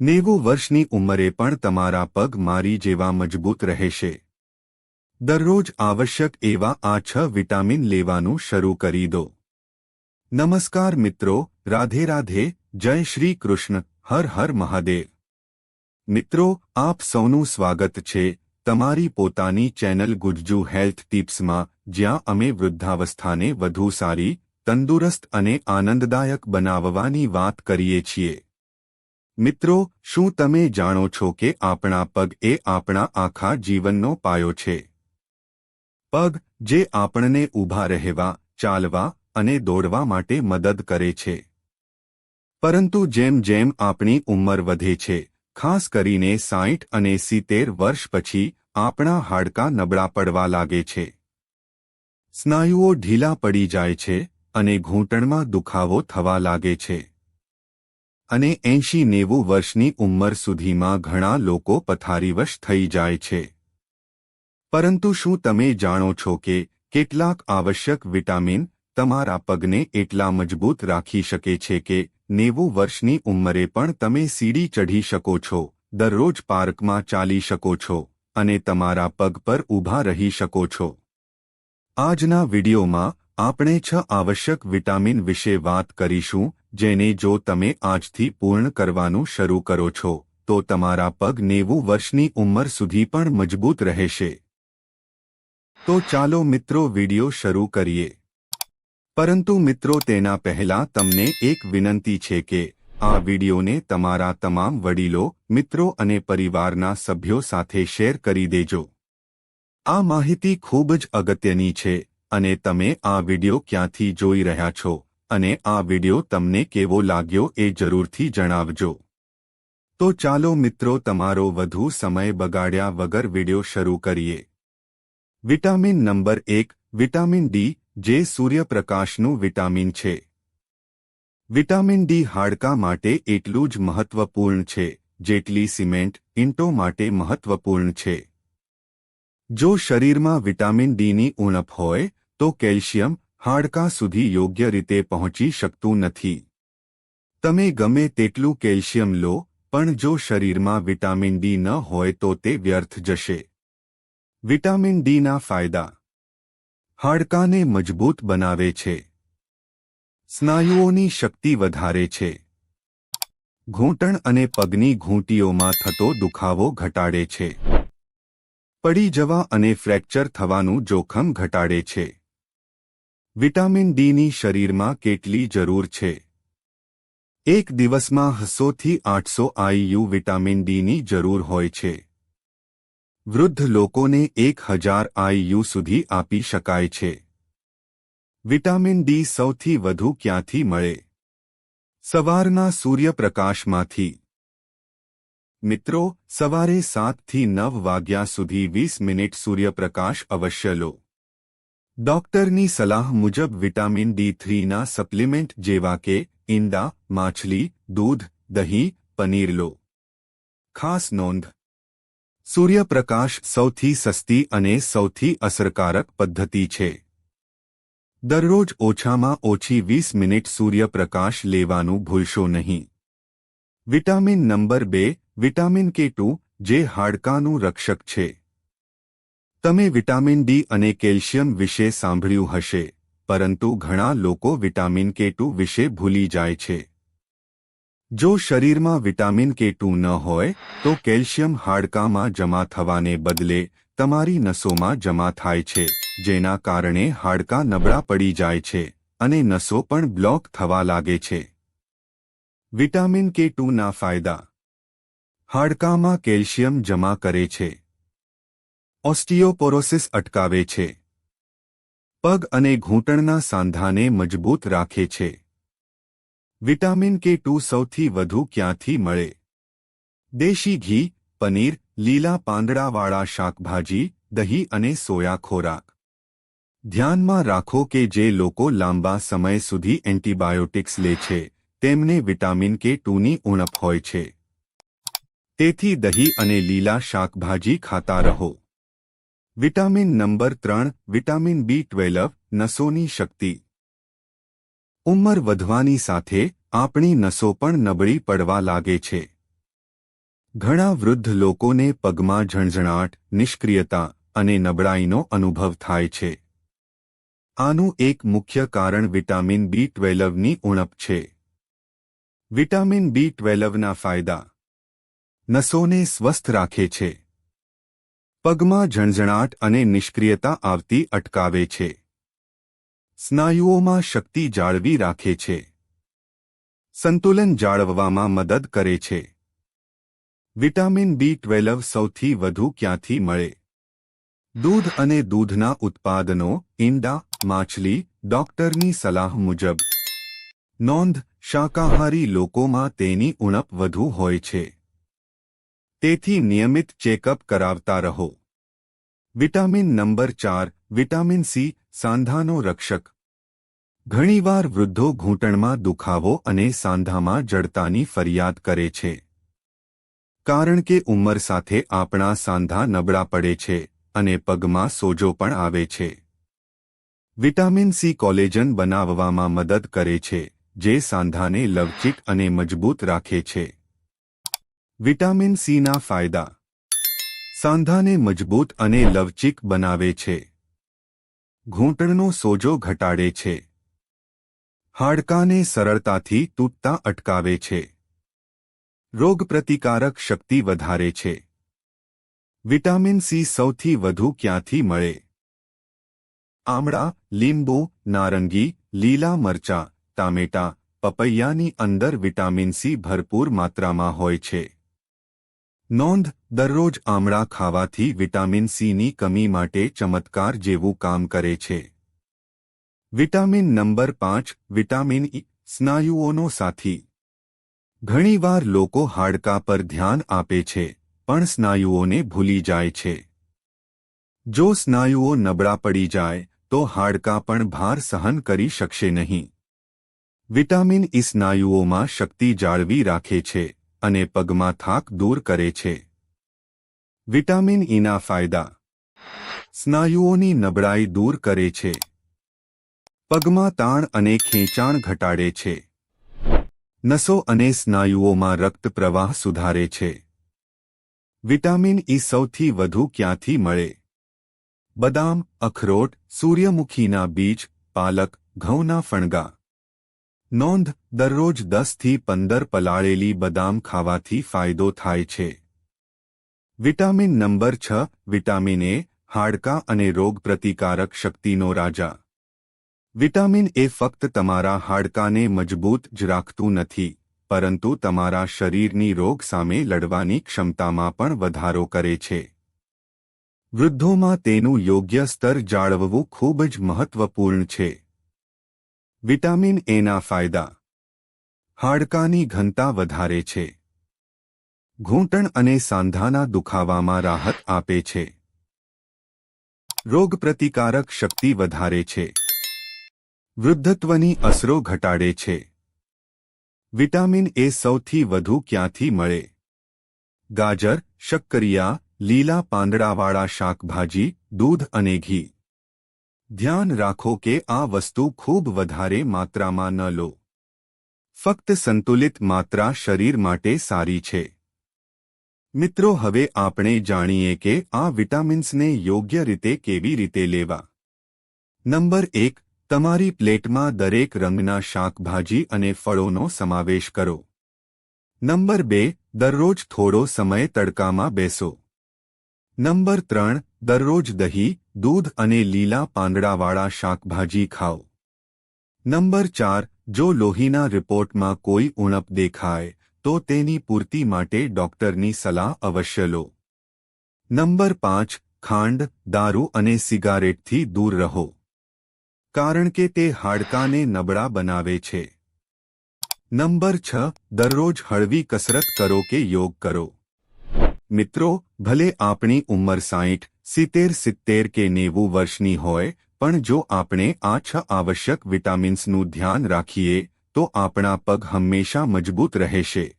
નેવું વર્ષની ઉંમરે પણ તમારા પગ મારી જેવા મજબૂત રહેશે. દરરોજ આવશ્યક એવા આ છ વિટામિન લેવાનું શરૂ કરી દો. નમસ્કાર મિત્રો, રાધે રાધે, જય શ્રી કૃષ્ણ, હર હર મહાદેવ. મિત્રો, આપ સૌનું સ્વાગત છે તમારી પોતાની ચેનલ ગુજ્જુ હેલ્થ ટિપ્સમાં, જ્યાં અમે વૃદ્ધાવસ્થાને વધુ સારી, તંદુરસ્ત અને આનંદદાયક બનાવવાની વાત કરીએ છીએ. મિત્રો, શું તમે જાણો છો કે આપણા પગ એ આપણા આખા જીવનનો પાયો છે? પગ, જે આપણને ઊભા રહેવા, ચાલવા અને દોડવા માટે મદદ કરે છે. પરંતુ જેમ જેમ આપણી ઉંમર વધે છે, ખાસ કરીને સાઠ અને સિત્તેર વર્ષ પછી આપણા હાડકાં નબળા પડવા લાગે છે. સ્નાયુઓ ઢીલા પડી જાય છે અને ઘૂંટણમાં દુખાવો થવા લાગે છે. અને એંશી નેવું વર્ષની ઉંમર સુધીમાં ઘણા લોકો પથારીવશ થઈ જાય છે. પરંતુ શું તમે જાણો છો કે કેટલાક આવશ્યક વિટામિન તમારા પગને એટલા મજબૂત રાખી શકે છે કે નેવું વર્ષની ઉંમરે પણ તમે સીડી ચઢી શકો છો, દરરોજ પાર્કમાં ચાલી શકો છો અને તમારા પગ પર ઊભા રહી શકો છો? આજના વિડિયોમાં આપણે છ આવશ્યક વિટામિન વિશે વાત કરીશું જેને જો તમે આજથી પૂર્ણ કરવાનું શરૂ કરો છો, તો તમારા પગ નેવું વર્ષની ઉંમર સુધી પણ મજબૂત રહેશે. તો ચાલો મિત્રો વિડિયો શરૂ કરીએ. પરંતુ મિત્રો તેના પહેલા તમને એક વિનંતી છે કે, આ વિડિયોને તમારા તમામ વડીલો, મિત્રો અને પરિવારના સભ્યો સાથે શેર કરી દેજો. આ માહિતી ખૂબ જ અગત્યની છે, અને તમે આ વિડિયો ક્યાંથી જોઈ રહ્યા છો અને આ વિડિયો તમને કેવો લાગ્યો એ જરૂરથી જણાવજો. તો ચાલો મિત્રો તમારો વધુ સમય બગાડ્યા વગર વિડિયો શરૂ કરીએ. વિટામિન નંબર એક, વિટામિન ડી, જે સૂર્યપ્રકાશનું વિટામિન છે. વિટામિન ડી હાડકા માટે એટલું જ મહત્વપૂર્ણ છે, જેટલી સિમેન્ટ ઇન્ટો માટે મહત્વપૂર્ણ છે. જો શરીરમાં વિટામિન ડીની ઉણપ હોય, તો કેલ્શિયમ હાડકાં સુધી યોગ્ય રીતે પહોંચી શકતું નથી. તમે ગમે તેટલું કેલ્શિયમ લો, પણ જો શરીરમાં વિટામિન ડી ન હોય તો તે વ્યર્થ જશે. વિટામિન ડીના ફાયદા. હાડકાને મજબૂત બનાવે છે. સ્નાયુઓની શક્તિ વધારે છે. ઘૂંટણ અને પગની ઘૂંટીઓમાં થતો દુખાવો ઘટાડે છે. પડી જવા અને ફ્રેક્ચર થવાનું જોખમ ઘટાડે છે. વિટામિન ડીની શરીરમાં કેટલી જરૂર છે? એક દિવસમાં હસોથી આઠસો આઈયુ વિટામિન ડીની જરૂર હોય છે. વૃદ્ધ લોકોને એક હજાર આઈયુ સુધી આપી શકાય છે. વિટામિન ડી સૌથી વધુ ક્યાંથી મળે? સવારના સૂર્યપ્રકાશમાંથી. મિત્રો, સવારે સાતથી નવ વાગ્યા સુધી વીસ મિનિટ સૂર્યપ્રકાશ અવશ્ય લો. ડોક્ટરની સલાહ મુજબ વિટામિન ડી થ્રીના સપ્લિમેન્ટ જેવા કે ઈંડા, માછલી, દૂધ, દહીં, પનીર લો. ખાસ નોંધ. સૂર્યપ્રકાશ સૌથી સસ્તી અને સૌથી અસરકારક પદ્ધતિ છે. દરરોજ ઓછામાં ઓછી વીસ મિનિટ સૂર્યપ્રકાશ લેવાનું ભૂલશો નહીં. વિટામિન નંબર બે, વિટામિન કે ટુ, જે હાડકાનું રક્ષક છે. તમે વિટામિન ડી અને કેલ્શિયમ વિશે સાંભળ્યું હશે, પરંતુ ઘણા લોકો વિટામિન કે ટુ વિશે ભૂલી જાય છે. જો શરીરમાં વિટામિન કે ટુ ન હોય, તો કેલ્શિયમ હાડકામાં જમા થવાને બદલે તમારી નસોમાં જમા થાય છે, જેના કારણે હાડકાં નબળા પડી જાય છે અને નસો પણ બ્લોક થવા લાગે છે. વિટામિન કે ટુના ફાયદા. હાડકામાં કેલ્શિયમ જમા કરે છે ઓસ્ટિયોપોરોસિસ અટકાવે છે. પગ અને ઘૂંટણના સાંધાને મજબૂત રાખે છે. વિટામિન કે ટુ સૌથી વધુ ક્યાંથી મળે? દેશી ઘી, પનીર, લીલા પાંદડાવાળા શાકભાજી, દહીં અને સોયા ખોરાક. ધ્યાનમાં રાખો કે જે લોકો લાંબા સમય સુધી એન્ટીબાયોટિક્સ લે છે, તેમને વિટામિન કે ટુની ઉણપ હોય છે. તેથી દહીં અને લીલા શાકભાજી ખાતા રહો. વિટામિન નંબર ત્રણ, વિટામિન બી ટ્વેલ્વ, નસોની શક્તિ. ઉંમર વધવાની સાથે આપણી નસો પણ નબળી પડવા લાગે છે. ઘણા વૃદ્ધ લોકોને પગમાં ઝણઝણાટ, નિષ્ક્રિયતા અને નબળાઈનો અનુભવ થાય છે. આનું એક મુખ્ય કારણ વિટામિન બી ટ્વેલ્વની ઉણપ છે. વિટામિન બી ટ્વેલ્વના ફાયદા. નસોને સ્વસ્થ રાખે છે. પગમાં ઝણઝણાટ અને નિષ્ક્રિયતા આવતી અટકાવે છે. સ્નાયુઓમાં શક્તિ જાળવી રાખે છે. સંતુલન જાળવવામાં મદદ કરે છે. વિટામિન બી ટ્વેલ્વ સૌથી વધુ ક્યાંથી મળે? દૂધ અને દૂધના ઉત્પાદનો, ઈંડા, માછલી, ડોક્ટરની સલાહ મુજબ. નોંધ, શાકાહારી લોકોમાં તેની ઉણપ વધુ હોય છે. તેથી નિયમિત ચેકઅપ કરાવતા રહો. વિટામિન નંબર ચાર, વિટામિન સી, સાંધાનો રક્ષક. ઘણીવાર વૃદ્ધો ઘૂંટણમાં દુખાવો અને સાંધામાં જડતાની ફરિયાદ કરે છે. કારણ કે ઉંમર સાથે આપણા સાંધા નબળા પડે છે અને પગમાં સોજો પણ આવે છે. વિટામિન સી કોલેજન બનાવવામાં મદદ કરે છે, જે સાંધાને લવચિક અને મજબૂત રાખે છે. વિટામિન સીના ફાયદા. સાંધાને મજબૂત અને લવચિક બનાવે છે. ઘૂંટણનો સોજો ઘટાડે છે. હાડકાને સરળતાથી તૂટતા અટકાવે છે. રોગપ્રતિકારક શક્તિ વધારે છે. વિટામિન સી સૌથી વધુ ક્યાંથી મળે? આમળા, લીંબુ, નારંગી, લીલા મરચાં, ટામેટા, પપૈયાની અંદર વિટામિન સી ભરપૂર માત્રામાં હોય છે. નોંધ, દરરોજ આમળા ખાવાથી વિટામિન સીની કમી માટે ચમત્કાર જેવું કામ કરે છે. વિટામિન નંબર પાંચ, વિટામિન ઈ, સ્નાયુઓનો સાથી. ઘણીવાર લોકો હાડકા પર ધ્યાન આપે છે, પણ સ્નાયુઓને ભૂલી જાય છે. જો સ્નાયુઓ નબળા પડી જાય, તો હાડકાં પણ ભાર સહન કરી શકશે નહીં. વિટામિન ઈ સ્નાયુઓમાં શક્તિ જાળવી રાખે છે. અને પગમાં થાક દૂર કરે છે. વિટામિન ઈના ફાયદા. સ્નાયુઓની નબળાઈ દૂર કરે છે. પગમાં તાણ અને ખેંચાણ ઘટાડે છે. નસો અને સ્નાયુઓમાં રક્ત પ્રવાહ સુધારે છે. વિટામિન ઈ સૌથી વધુ ક્યાંથી મળે? બદામ, અખરોટ, સૂર્યમુખીના બીજ, પાલક, ઘઉંના ફણગા. નોંધ, દરરોજ દસથી પંદર પલાળેલી બદામ ખાવાથી ફાયદો થાય છે. વિટામિન નંબર છ, વિટામિન એ, હાડકાં અને રોગપ્રતિકારક શક્તિનો રાજા. વિટામિન એ ફક્ત તમારા હાડકાને મજબૂત જ રાખતું નથી, પરંતુ તમારા શરીરની રોગ સામે લડવાની ક્ષમતામાં પણ વધારો કરે છે. વૃદ્ધોમાં તેનું યોગ્ય સ્તર જાળવવું ખૂબ જ મહત્વપૂર્ણ છે. વિટામિન એના ફાયદા. હાડકાની ઘનતા વધારે છે. ઘૂંટણ અને સાંધાના દુખાવામાં રાહત આપે છે. રોગપ્રતિકારક શક્તિ વધારે છે. વૃદ્ધત્વની અસરો ઘટાડે છે. વિટામિન એ સૌથી વધુ ક્યાંથી મળે? ગાજર, શક્કરિયા, લીલા પાંદડાવાળા શાકભાજી, દૂધ અને ઘી. ધ્યાન રાખો કે આ વસ્તુ ખૂબ વધારે માત્રામાં ન લો. ફક્ત સંતુલિત માત્રા શરીર માટે સારી છે. મિત્રો, હવે આપણે જાણીએ કે આ વિટામિન્સને યોગ્ય રીતે કેવી રીતે લેવા. નંબર એક, તમારી પ્લેટમાં દરેક રંગના શાકભાજી અને ફળોનો સમાવેશ કરો. નંબર બે, દરરોજ થોડો સમય તડકામાં બેસો. નંબર ત્રણ દરરોજ દહીં, દૂધ અને લીલા પાંદડાવાળા શાકભાજી ખાઓ. નંબર ચાર, જો લોહીના રિપોર્ટમાં કોઈ ઉણપ દેખાય, તો તેની પૂર્તિ માટે ડોક્ટરની સલાહ અવશ્ય લો. નંબર પાંચ, ખાંડ, દારૂ અને સિગારેટથી દૂર રહો. કારણ કે તે હાડકાને નબળા બનાવે છે. નંબર છ, દરરોજ હળવી કસરત કરો કે યોગ કરો. મિત્રો, ભલે આપણી ઉંમર સાઠ સિત્તેર સિત્તેર કે નેવું વર્ષની હોય, પણ જો આપણે આ છ આવશ્યક વિટામિન્સનું ધ્યાન રાખીએ, તો આપણા પગ હંમેશા મજબૂત રહેશે.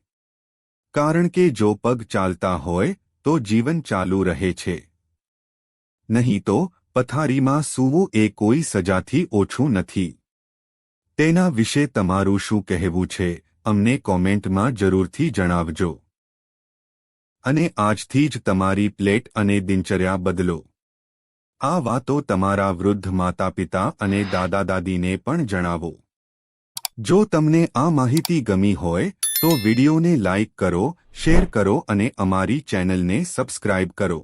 કારણ કે જો પગ ચાલતા હોય, તો જીવન ચાલુ રહે છે. નહીં તો, પથારીમાં સૂવું એ કોઈ સજાથી ઓછું નથી. તેના વિશે તમારું શું કહેવું છે, અમને કોમેન્ટમાં જરૂરથી જણાવજો. અને આજથી જ તમારી પ્લેટ અને દિનચર્યા બદલો. આ વાતો તમારા વૃદ્ધ માતા પિતા અને દાદા દાદીને પણ જણાવો. જો તમને આ માહિતી ગમી હોય, તો વિડીયોને લાઇક કરો, શેર કરો અને અમારી ચેનલને સબસ્ક્રાઇબ કરો.